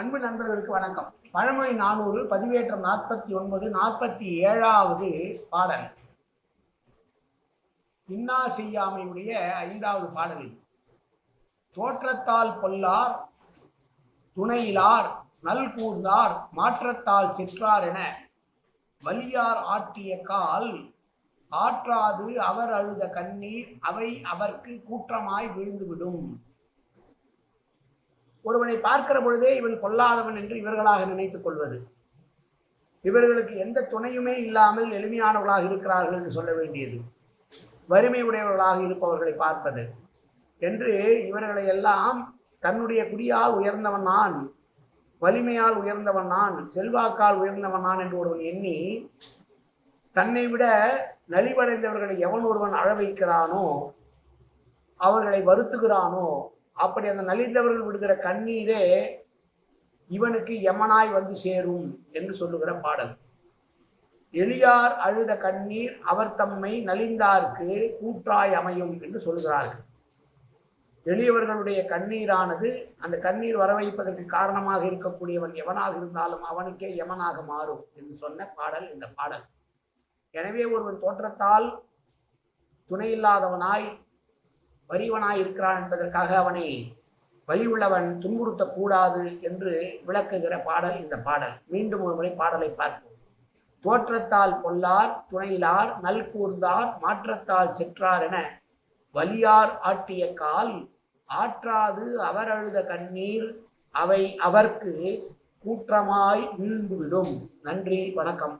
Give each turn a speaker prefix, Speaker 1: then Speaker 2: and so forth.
Speaker 1: அன்பு நண்பர்களுக்கு வணக்கம். பழமொழி நானூறு பதிவேற்றம் நாற்பத்தி ஒன்பது நாற்பத்தி ஏழாவது பாடல். இன்னா செய்யாமையுடைய ஐந்தாவது பாடல் இது. தோற்றத்தால் பொல்லார் துணையிலார் நல்கூர்ந்தார் மாற்றத்தால் சிற்றார் என வலியார் ஆட்டிய கால் ஆற்றாது அவர் அழுத கண்ணீர் அவை அவர்க்கு கூற்றமாய் விழுந்துவிடும். ஒருவனை பார்க்கிற பொழுதே இவன் கொல்லாதவன் என்று இவர்களாக நினைத்துக் கொள்வது. இவர்களுக்கு எந்த துணையுமே இல்லாமல் எளிமையானவர்களாக இருக்கிறார்கள் என்று சொல்ல வேண்டியது. வறுமை உடையவர்களாக இருப்பவர்களை பார்ப்பது. என்று இவர்களை எல்லாம் தன்னுடைய குடியால் உயர்ந்தவன் நான் வலிமையால் உயர்ந்தவன் நான் செல்வாக்கால் உயர்ந்தவன் நான் என்று ஒருவன் எண்ணி தன்னை விட நலிவடைந்தவர்களை எவன் ஒருவன் அழ வைக்கிறானோ அவர்களை வருத்துகிறானோ அப்படி அந்த நலிந்தவர்கள் விடுகிற கண்ணீரே இவனுக்கு யமனாய் வந்து சேரும் என்று சொல்லுகிற பாடல். எளியார் அழுத கண்ணீர் அவர் தம்மை நலிந்தார்க்கு கூற்றாய் அமையும் என்று சொல்லுகிறார்கள். எளியவர்களுடைய கண்ணீரானது அந்த கண்ணீர் வர வைப்பதற்கு காரணமாக இருக்கக்கூடியவன் எவனாக இருந்தாலும் அவனுக்கே யமனாக மாறும் என்று சொன்ன பாடல் இந்த பாடல். எனவே ஒருவன் தோற்றத்தால் துணையில்லாதவனாய் வறியவனாய் இருக்கிறான் என்பதற்காக அவனை வழி உள்ளவன் துன்புறுத்தக்கூடாது என்று விளக்குகிற பாடல் இந்த பாடல். மீண்டும் ஒரு முறை பாடலை பார்ப்போம். தோற்றத்தால் பொல்லார் துணையிலார் நல்கூர்ந்தார் மாற்றத்தால் செற்றார் என வலியார் ஆட்டிய கால் ஆற்றாது அவர் அழுத கண்ணீர் அவை அவர்க்கு கூற்றமாய் வீழ்ந்துவிடும். நன்றி வணக்கம்.